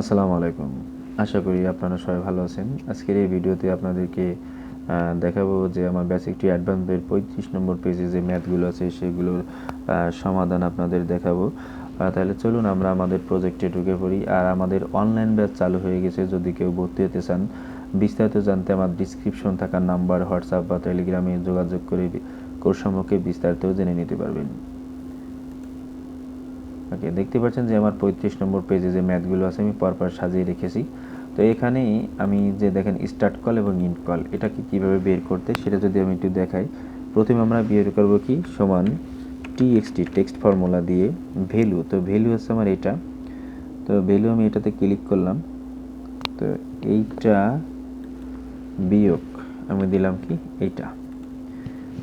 আসসালামু আলাইকুম। আশা করি আপনারা সবাই ভালো আছেন। আজকের এই ভিডিওতে আপনাদেরকে দেখাবো যে আমার বেসিক টু অ্যাডভান্সের পঁয়ত্রিশ নম্বর পেজে যে ম্যাথগুলো আছে, সেগুলোর সমাধান আপনাদের দেখাবো। তাহলে চলুন আমরা আমাদের প্রজেক্টে ঢুকে পড়ি। আর আমাদের অনলাইন ব্যাচ চালু হয়ে গেছে। যদি কেউ ভর্তি হতে চান, বিস্তারিত জানতে আমার ডিসক্রিপশন থাকা নাম্বার হোয়াটসঅ্যাপ বা টেলিগ্রামে যোগাযোগ করে, কোর্স সম্পর্কে বিস্তারিত জেনে নিতে পারবেন। ওকে দেখতে পাচ্ছেন যে আমার পঁয়ত্রিশ নম্বর পেজে যে ম্যাথগুলো আছে, আমি পরপর সাজিয়ে রেখেছি। তো এখানে আমি যে দেখেন স্টার্ট কল এবং ইন্ট কল এটাকে কীভাবে বের করতে সেটা যদি আমি একটু দেখাই। প্রথমে আমরা বের করব কি? সমান টিএক্সটি টেক্সট ফর্মুলা দিয়ে ভ্যালু তো ভ্যালু হচ্ছে আমার এটা। তো ভ্যালু আমি এটাতে ক্লিক করলাম। তো এইটা বিয়োগ, আমি দিলাম কি? এইটা।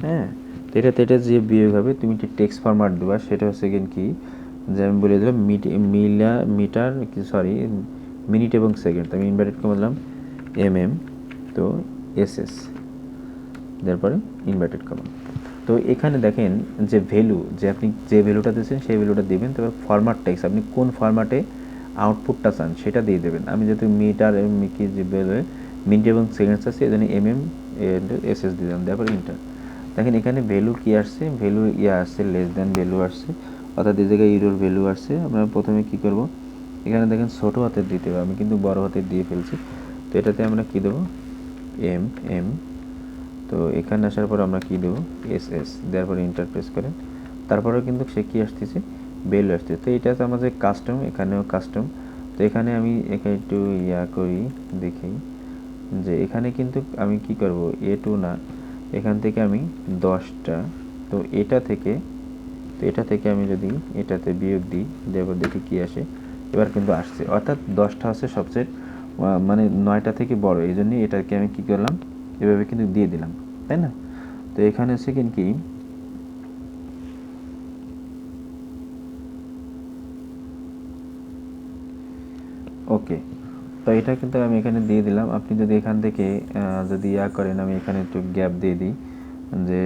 হ্যাঁ? তো এটাতে এটা যে বিয়োগ হবে, তুমি একটি টেক্সট ফরম্যাট দেবা, সেটা হচ্ছে কি? যে আমি বলে দিলাম মিট, মিলা, মিটার সরি মিনিট এবং সেকেন্ড। আমি ইনভার্টেড করে দিলাম এম এম তো এস এস তারপরে ইনভার্টেড কমা তো এখানে দেখেন যে ভ্যালু যে আপনি যে ভ্যালুটা দিয়েছেন সেই ভ্যালুটা দেবেন, তারপর ফরম্যাট টেক্সট আপনি কোন ফরম্যাটে আউটপুটটা চান সেটা দিয়ে দেবেন। আমি যেহেতু মিটার কি যে বেরোয় মিনিট এবং সেকেন্ডস আছে এই জন্য এম এম এস এস দিয়ে দিলাম। তারপর ইন্টার দেখেন এখানে ভ্যালু কী আসছে? ভ্যালু ইয়ে আসছে লেস দ্যান ভ্যালু আসছে। অর্থাৎ এই জায়গায় ইউরোর ভ্যালু আসছে। আমরা প্রথমে কি করব? এখানে দেখেন ছোটো হাতের দিতে হবে। আমি কিন্তু বড় হাতের দিয়ে ফেলছি। তো এটাতে আমরা কি দেবো? এম এম তো এখানে আসার পর আমরা কি দেবো? এস এস দেওয়ার পরে ইন্টার প্রেস করেন। তারপরেও কিন্তু সে কী আসতেছে? ভ্যালু আসতেছে। তো এটা তো আমাদের কাস্টম এখানেও কাস্টম তো এখানে আমি এখানে একটু ইয়া করি, দেখি। যে এখানে কিন্তু আমি কি করব? এ টু না। এখান থেকে আমি দশটা। তো এটা থেকে তো এটা থেকে আমি যদি এটাতে বিয়োগ দিই দেবার দেখি কি আসে। এবার কিন্তু আসছে। অর্থাৎ দশটা হচ্ছে সবচেয়ে মানে নয়টা থেকে বড়। এই জন্যই এটাকে আমি কি করলাম? এভাবে কিন্তু দিয়ে দিলাম, তাই না? তো এখানে হচ্ছে কিন্তু কি? ওকে। তো এটা কিন্তু আমি এখানে দিয়ে দিলাম। আপনি যদি এখান থেকে যদি ইয়া করেন, আমি এখানে একটু গ্যাপ দিয়ে দিই যে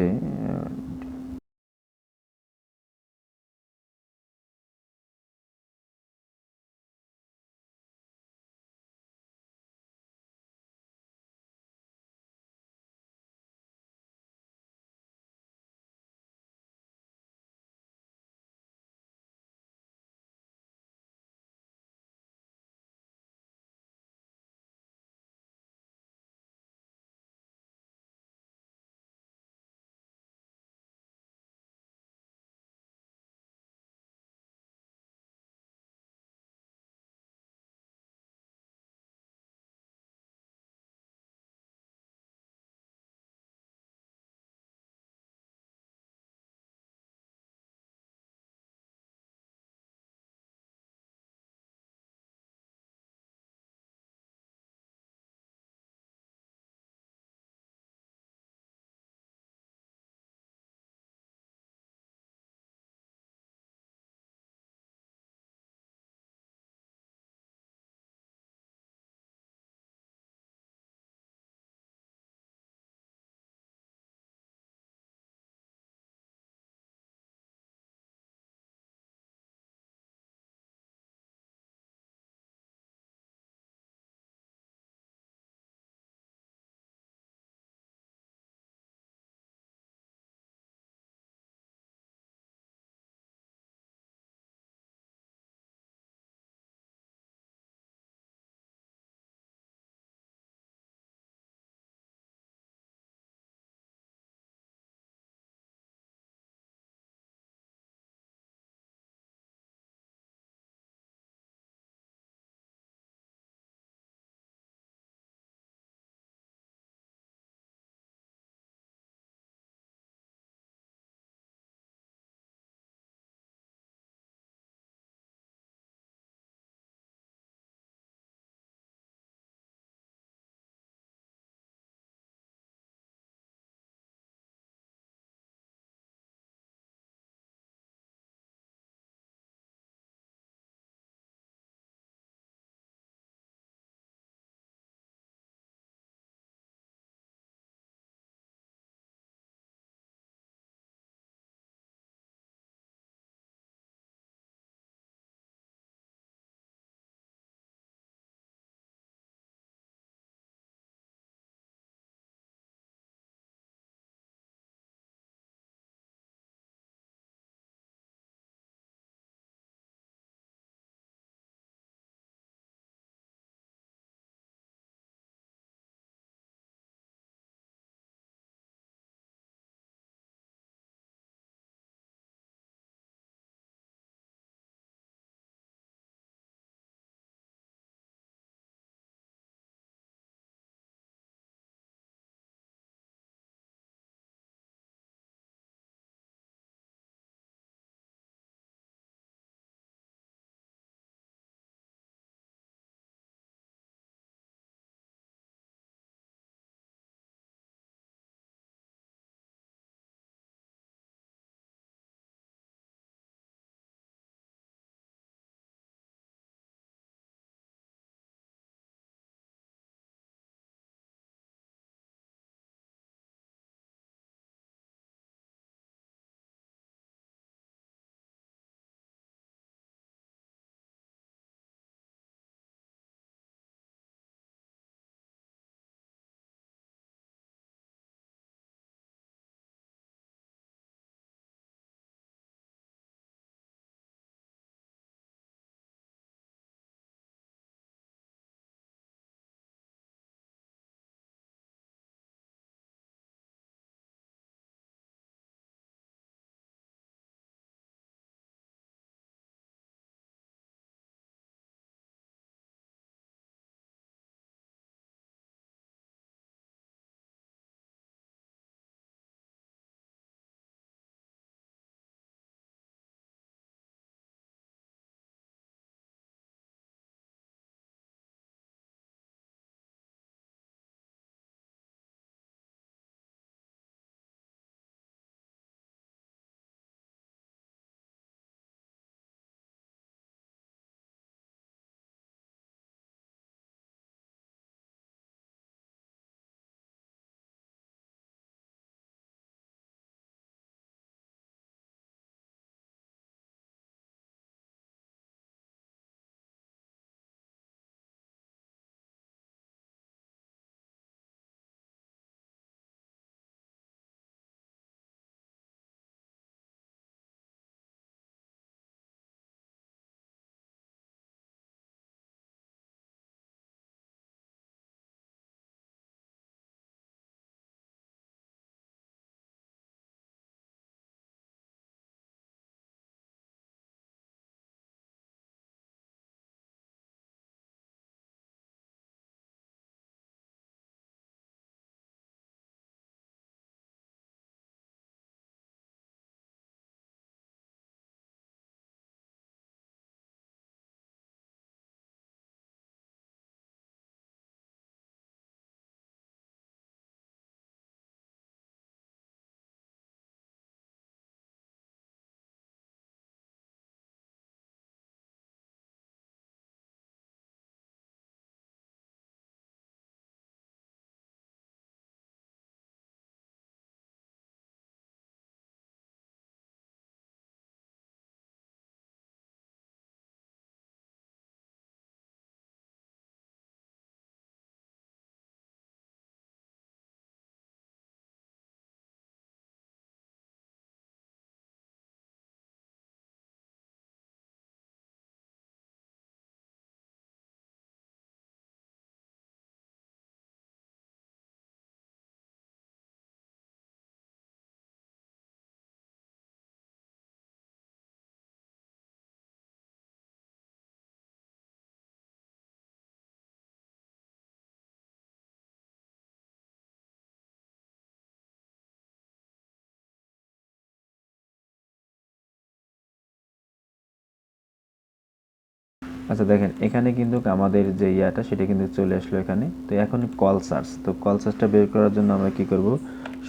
আচ্ছা দেখেন, এখানে কিন্তু আমাদের যে ইয়াটা, সেটা কিন্তু চলে আসলো এখানে। তো এখন কল সার্চ তো কল সার্চটা বের করার জন্য আমরা কি করব?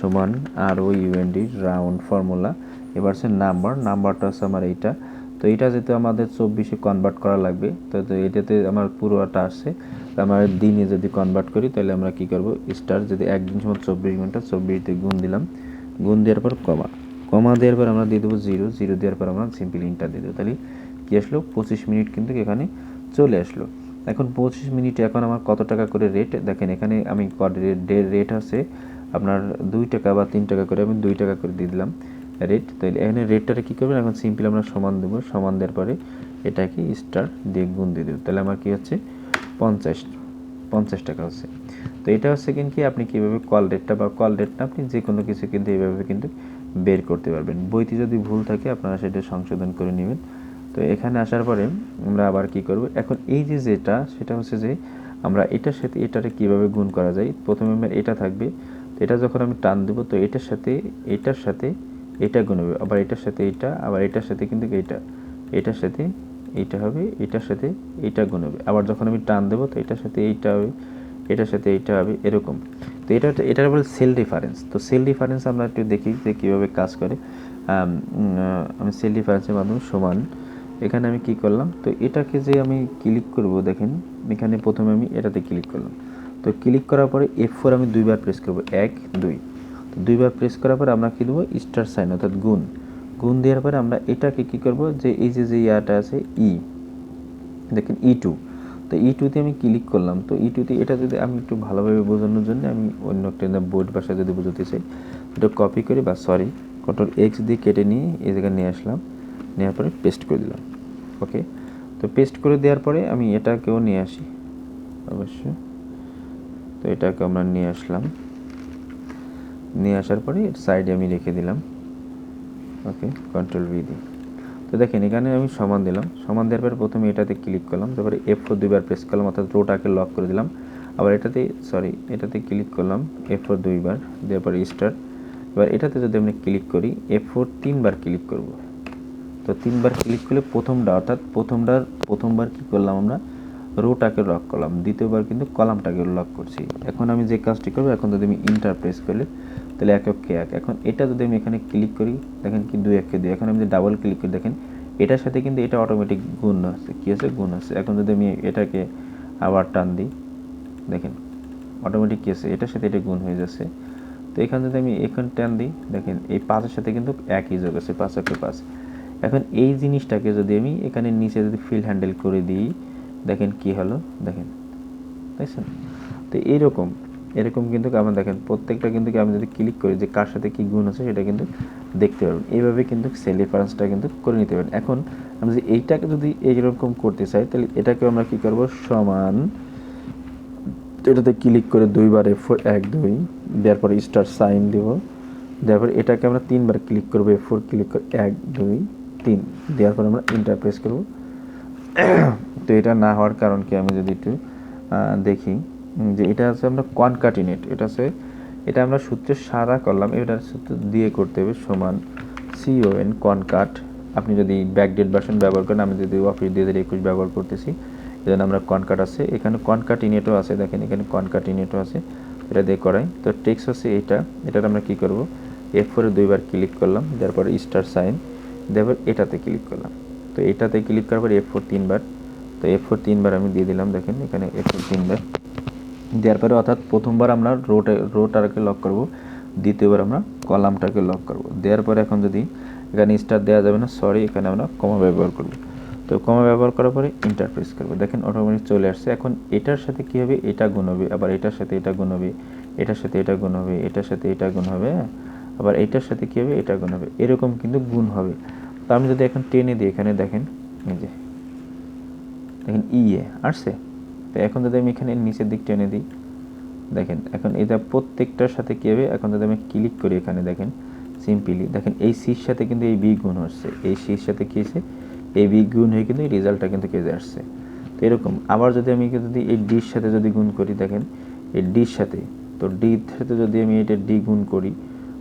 সমান R O UND round formula এবার হচ্ছে নাম্বার নাম্বারটা হচ্ছে আমার এইটা। তো এটা যেহেতু আমাদের চব্বিশে কনভার্ট করা লাগবে, তো এটাতে আমার পুরোটা আসছে। আমার দিনে যদি কনভার্ট করি, তাহলে আমরা কি করব? স্টার যদি একদিন সময় চব্বিশ ঘণ্টা চব্বিশ দিয়ে গুণ দিলাম। গুণ দেওয়ার পর কমা। কমা দেওয়ার পর আমরা দিয়ে দেবো জিরো জিরো দেওয়ার পর আমরা সিম্পল ইন্টার দিয়ে দেবো। তাহলে কী আসলো? পঁচিশ মিনিট কিন্তু এখানে চলে আসলো। এখন পঁচিশ মিনিটে এখন আমার কত টাকা করে রেট দেখেন এখানে আমি রেট আছে আপনার দুই টাকা বা তিন টাকা করে, আমি দুই টাকা করে দিয়ে দিলাম রেট তো এখানে রেটটারে কী করবেন? এখন সিম্পল আমরা সমান দেবো। সমান দেওয়ার পরে এটাকে স্টার দিয়ে গুণ দিয়ে দেবো। তাহলে আমার কী হচ্ছে? পঞ্চাশ পঞ্চাশ টাকা হচ্ছে। তো এটা হচ্ছে কিন্তু কি আপনি কীভাবে কল রেটটা বা কল রেটটা আপনি যে কোনো কিছু কিন্তু এইভাবে কিন্তু বের করতে পারবেন। বইতে যদি ভুল থাকে আপনারা সেটা সংশোধন করে নেবেন। তো এখানে আসার পরে আমরা আবার কি করব? এখন এই যে যেটা, সেটা হচ্ছে যে আমরা এটার সাথে এটারে কীভাবে গুণ করা যায়? প্রথমে আমার এটা থাকবে, তো এটা যখন আমি টান দেবো, তো এটার সাথে এটার সাথে এটা গুণ হবে। আবার এটার সাথে এটা, আবার এটার সাথে কিন্তু এইটা এটার সাথে এইটা হবে, এটার সাথে এইটা গুণ হবে। আবার যখন আমি টান দেবো, তো এটার সাথে এইটা হবে, এটার সাথে এইটা হবে, এরকম। তো এটা এটার বলে সেল রেফারেন্স তো সেল রেফারেন্স আমরা একটু দেখি যে কীভাবে কাজ করে। আমি সেল রেফারেন্সের মাধ্যমে সমান এখানে আমি কি করলাম? তো এটাকে যে আমি ক্লিক করব, দেখেন, এখানে প্রথমে আমি এটাতে ক্লিক করলাম। তো ক্লিক করার পরে এফ ফোর আমি দুইবার প্রেস করব। এক, দুই। তো দুইবার প্রেস করার পরে আমরা কী দেবো? স্টার সাইন অর্থাৎ গুণ। গুণ দেওয়ার পরে আমরা এটাকে কী করব? যে এই যে যে ইয়াটা আছে ই দেখেন ই টু তো ই টুতে আমি ক্লিক করলাম। তো ই টুতে এটা যদি আমি একটু ভালোভাবে বোঝানোর জন্য আমি অন্য একটা বোর্ড ভাষায় যদি বোঝাতে চাই, এটা কপি করে বা সরি কন্ট্রোল এক্স দিয়ে কেটে নিয়ে এই জায়গায় নিয়ে আসলাম। নেওয়ার পরে পেস্ট করে দিলাম। ওকে তো পেস্ট করে দেওয়ার পরে আমি এটাকেও নিয়ে আসি। অবশ্যই। তো এটাকে আমরা নিয়ে আসলাম। নিয়ে আসার পরে সাইডে আমি রেখে দিলাম। ওকে কন্ট্রোল ভি দিই তো দেখেন, এখানে আমি সমান দিলাম। সমান দেওয়ার পরে প্রথমে এটাতে ক্লিক করলাম। তারপরে এফ ফোর দুইবার প্রেস করলাম, অর্থাৎ রোটাকে লক করে দিলাম। আবার এটাতে সরি এটাতে ক্লিক করলাম এফ ফোর দুইবার। দেওয়ার পরে স্টার্ট এবার এটাতে যদি আমি ক্লিক করি এফ ফোর তিনবার ক্লিক করব। তো তিনবার ক্লিক করলে প্রথমটা, অর্থাৎ প্রথমটার, প্রথমবার কী করলাম আমরা? রোটাকে লক করলাম। দ্বিতীয়বার কিন্তু কলামটাকে লক করছি। এখন আমি যে কাজটি করব, এখন যদি আমি ইন্টার প্রেস করলে তাহলে এক একে এক। এখন এটা যদি আমি এখানে ক্লিক করি, দেখেন কি দুই একে দুই। এখন আমি যদি ডাবল ক্লিক করি, দেখেন, এটার সাথে কিন্তু এটা অটোমেটিক গুণ আছে। কী আছে? গুণ আছে। এখন যদি আমি এটাকে আবার টান দিই, দেখেন অটোমেটিক কী আছে? এটার সাথে এটা গুণ হয়ে যাচ্ছে। তো এখানে যদি আমি এখানে টান দিই, দেখেন, এই পাঁচের সাথে কিন্তু একই যোগ আছে, পাঁচ একে পাঁচ। এখন এই জিনিসটাকে যদি আমি এখানে নিচে যদি ফিল হ্যান্ডেল করে দিই, দেখেন কি হলো? দেখেন তাইছেন তো? এইরকম এরকম কিন্তু আমার দেখেন, প্রত্যেকটা কিন্তু আমি যদি ক্লিক করি যে কার সাথে কী গুণ আছে, সেটা কিন্তু দেখতে পারবেন। এইভাবে কিন্তু সেল রেফারেন্সটা কিন্তু করে নিতে পারেন। এখন আমি যদি এইটাকে যদি এইরকম করতে চাই, তাহলে এটাকে আমরা কি করব? সমান, এটাতে ক্লিক করে দুইবার এফ এক, দুই, দেওয়ার পরে স্টার সাইন দেব। দেওয়ার পরে এটাকে আমরা তিনবার ক্লিক করব এফ ফোর ক্লিক করে এক, দুই তিন, দেওয়ার পর আমরা ইন্টার প্রেস করব। তো এটা না হওয়ার কারণ কি আমি যদি একটু দেখি যে এটা আছে আমরা কনকাটিনেট এটা আছে এটা আমরা সূত্রের সারা করলাম এটা সূত্র দিয়ে করতে হবে সমান সিও এন কনকাট আপনি যদি ব্যাকডেট ভার্সন ব্যবহার করেন, আমি যদি অফিস দুই হাজার একুশ ব্যবহার করতেছি, এজন্য আমরা কনকাট আছে। এখানে কনকাটিনেটও আছে, দেখেন এখানে কনকাটিনেটও আছে, এটা দিয়ে করাই। তো টেক্স হচ্ছে এটা এটার আমরা কি করব? এফ ফোরে দুইবার ক্লিক করলাম তারপরে স্টার সাইন দেওয়ার এটাতে ক্লিক করলাম। তো এটাতে ক্লিক করার পর এফ ফোর তিনবার, তো এফ ফোর তিনবার আমি দিয়ে দিলাম, দেখেন এখানে এফ ফোর তিনবার। দেওয়ার পরে অর্থাৎ প্রথমবার আমরা রোটে রোটারকে লক করব, দ্বিতীয়বার আমরা কলামটাকে লক করব। দেওয়ার পরে এখন যদি এখানে স্টার দেওয়া যাবে না সরি এখানে আমরা কমা ব্যবহার করব। তো কমা ব্যবহার করার পরে ইন্টারপ্রেস করব। দেখেন অটোমেটিক চলে আসছে। এখন এটার সাথে কী হবে? এটা গুণ হবে। আবার এটার সাথে এটা গুণ হবে। এটার সাথে এটা গুণ হবে। এটার সাথে এটা গুণ হবে হ্যাঁ? আবার এটার সাথে কী হবে? এটা গুণ হবে। এরকম কিন্তু গুণ হবে। তো আমি যদি এখন টেনে দিই, এখানে দেখেন, এই যে, দেখেন ইয়ে আসছে। তো এখন যদি আমি এখানে নিচের দিক টেনে দিই, দেখেন, এখন এটা প্রত্যেকটার সাথে কী হবে? এখন যদি আমি ক্লিক করি এখানে, দেখেন সিম্পলি দেখেন, এই সির সাথে কিন্তু এই বি গুণ হচ্ছে। এই সির সাথে কী হয়েছে? এই বি গুণ হয়ে কিন্তু এই রেজাল্টটা কিন্তু কেজে আসছে। তো এরকম, আবার যদি আমি যদি এই ডির সাথে যদি গুণ করি, দেখেন, এই ডির সাথে, তো ডির সাথে যদি আমি এটা ডি গুণ করি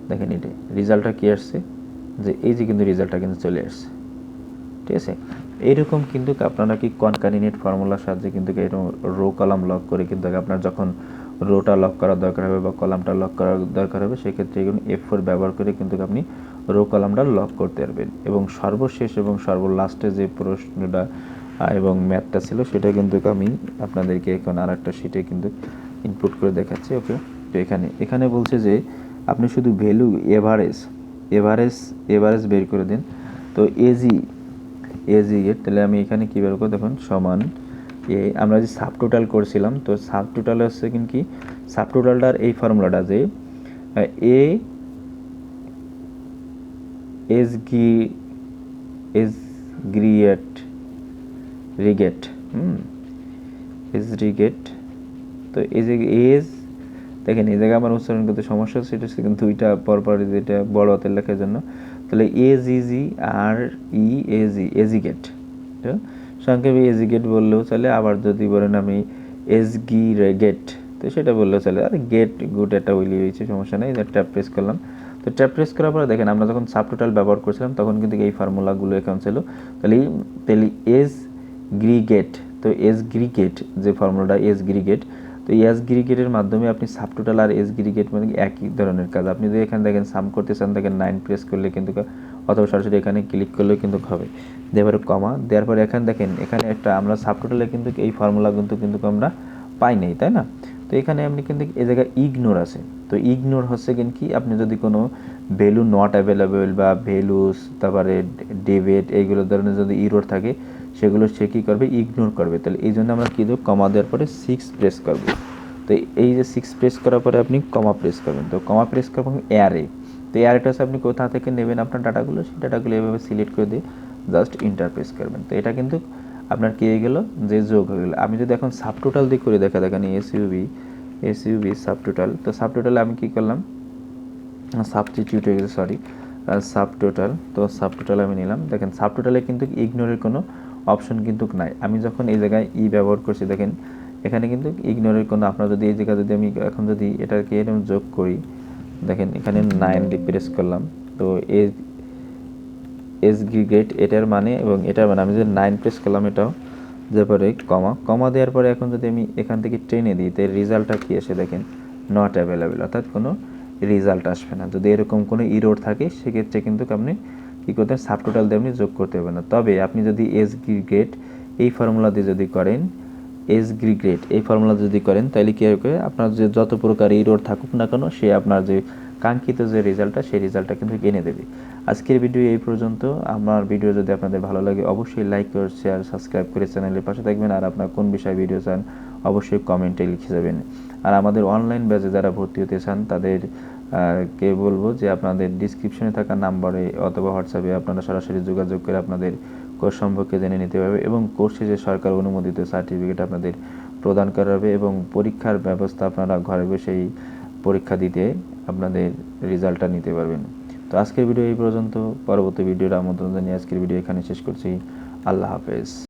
দেখেন এটা, রেজাল্টটা কী আসছে? যে এই যে কিন্তু রেজাল্টটা কিন্তু চলে আসছে। ঠিক আছে? এইরকম কিন্তু আপনারা কি কনকানিনেট ফর্মুলার সাহায্যে কিন্তু এরকম রো কলাম লক করে কিন্তু আপনার যখন রোটা লক করার দরকার হবে বা কলামটা লক করার দরকার হবে, সেক্ষেত্রে এগুলো এফ ফোর ব্যবহার করে কিন্তু আপনি রো কলামটা লক করতে পারবেন। এবং সর্বশেষ এবং সর্বলাস্টে যে প্রশ্নটা এবং ম্যাথটা ছিল, সেটা কিন্তু আমি আপনাদেরকে এখন আর একটা শিটে কিন্তু ইনপুট করে দেখাচ্ছি ওকে তো এখানে এখানে বলছে যে আপনি শুধু ভ্যালু এভারেজ এভারেজ এভারেজ বের করে দিন। তো এজি এজি এর, তাহলে আমি এখানে কী বের করব? দেখুন, সমান এ আমরা যে সাব টোটাল করছিলাম, তো সাব টোটাল হচ্ছে কিন্তু কি? সাব টোটালটার এই ফর্মুলাটা যে এ এস গি এস গ্রিয়েট রিগেট হুম এস রিগেট তো এজ এজ দেখেন, এই জায়গায় আমার উচ্চারণ করতে সমস্যা হচ্ছে এটা কিন্তু দুইটা পরপর যেটা বড় হাতের লেখার জন্য তাহলে এজ ইজি আর ই এ জি এজিগেট সংক্ষেপে এজিগেট বললেও চলে, আবার যদি বলেন আমি এস গি রেগেট তো সেটা বললেও চলে। আর গেট গুড একটা উইলি হয়েছে, সমস্যা নেই ট্যাপ প্রেস করলাম। তো ট্যাপ প্রেস করার পরে দেখেন, আমরা যখন সাব টোটাল ব্যবহার করছিলাম, তখন কিন্তু এই ফর্মুলাগুলো এখানে ছিল। তাহলে তাহলে এস গ্রিগেট তো এস গ্রিগেট যে ফর্মুলাটা এস গ্রিগেট তো এস গ্রিগেটের মাধ্যমে আপনি সাব টোটাল আর এস গ্রিগেট মানে একই ধরনের কাজ। আপনি যদি এখানে দেখেন সাম করতে চান, দেখেন নাইন প্রেস করলে কিন্তু অথবা সরাসরি এখানে ক্লিক করলেও কিন্তু হবে। দেওয়ার কমা দেওয়ার পরে এখানে দেখেন, এখানে একটা আমরা সাব টোটালে কিন্তু এই ফর্মুলা কিন্তু কিন্তু আমরা পাই নাই, তাই না? তো এখানে আপনি কিন্তু এই জায়গায় ইগনোর আছে। তো ইগনোর হচ্ছে কিন্তু কি? আপনি যদি কোনো ভ্যালু নট অ্যাভেলেবেল বা ভ্যালুস তারপরে ডেবিট এইগুলো ধরনের যদি ইরোর থাকে সেগুলো সে কী করবে? ইগনোর করবে। তাহলে এই জন্য আমরা কী দেবো? কমা দেওয়ার পরে সিক্স প্রেস করব। তো এই যে সিক্স প্রেস করার পরে আপনি কমা প্রেস করবেন। তো কমা প্রেস করবেন এয়ারে তো হচ্ছে আপনি কোথা থেকে নেবেন আপনার ডাটাগুলো? সেই ডাটাগুলো এভাবে সিলেক্ট করে দিয়ে জাস্ট ইন্টার প্রেস করবেন। তো এটা কিন্তু আপনার কী হয়ে গেলো? যে যোগ হয়ে গেলো। আমি যদি এখন সাব টোটাল দিয়ে করে দেখা দেখেন S U B S U B sub total তো সাব টোটালে আমি কী করলাম? সাবস্টিটিউট হয়ে গেছে সরি সাব টোটাল তো সাব টোটাল আমি নিলাম। দেখেন সাব টোটালে কিন্তু ইগনোরের কোনো অপশন কিন্তু নাই। আমি যখন এই জায়গায় ই ব্যবহার করছি, দেখেন, এখানে কিন্তু ইগনোরের কোনো, আপনার যদি এই জায়গায় যদি আমি এখন যদি এটাকে এরকম যোগ করি, দেখেন, এখানে নাইন প্রেস করলাম। তো এ এস গ্রিগেট এটার মানে এবং এটার মানে আমি যদি নাইন প্রেস করলাম এটাও, যে কমা। কমা দেওয়ার পরে এখন যদি আমি এখান থেকে ট্রেনে দিই, তো রেজাল্টটা কী আসে, দেখেন নট অ্যাভেলেবেল অর্থাৎ কোনো রেজাল্ট আসবে না। যদি এরকম কোনো ইরোর থাকে, সেক্ষেত্রে কিন্তু আপনি কী করতে সাব টোটাল দিয়ে আপনি যোগ করতে পারবেন না। তবে আপনি যদি এস গ্রিগেট এই ফর্মুলা দিয়ে যদি করেন এস গ্রিগ্রেট এই ফর্মুলা যদি করেন, তাহলে কী হবে? আপনার যে যত প্রকার ইরোর থাকুক না কেন, সে আপনার যে কাঙ্ক্ষিত যে রেজাল্টটা সেই রেজাল্টটা কিন্তু এনে দেবে। আজকের ভিডিও এই পর্যন্ত। আমার ভিডিও যদি আপনাদের ভালো লাগে, অবশ্যই লাইক করে শেয়ার সাবস্ক্রাইব করে চ্যানেলের পাশে থাকবেন। আর আপনার কোন বিষয়ে ভিডিও চান, অবশ্যই কমেন্টে লিখে যাবেন। আর আমাদের অনলাইন ব্যাচে যারা ভর্তি হতে চান, তাদের কে বলব যে আপনাদের ডিসক্রিপশনে থাকা নাম্বারে অথবা হোয়াটসঅ্যাপে আপনারা সরাসরি যোগাযোগ করে আপনাদের কোর্স সম্পর্কে জেনে নিতে পারবে এবং কোর্সে যে সরকার অনুমোদিত সার্টিফিকেট আপনাদের প্রদান করা হবে এবং পরীক্ষার ব্যবস্থা আপনারা ঘরে বসেই পরীক্ষা দিতে আপনাদের রেজাল্টটা নিতে পারবেন। তো আজকের ভিডিও এই পর্যন্ত। পরবর্তী ভিডিওর আমন্ত্রণ জানিয়ে আজকের ভিডিও এখানে শেষ করছি। আল্লাহ হাফেজ।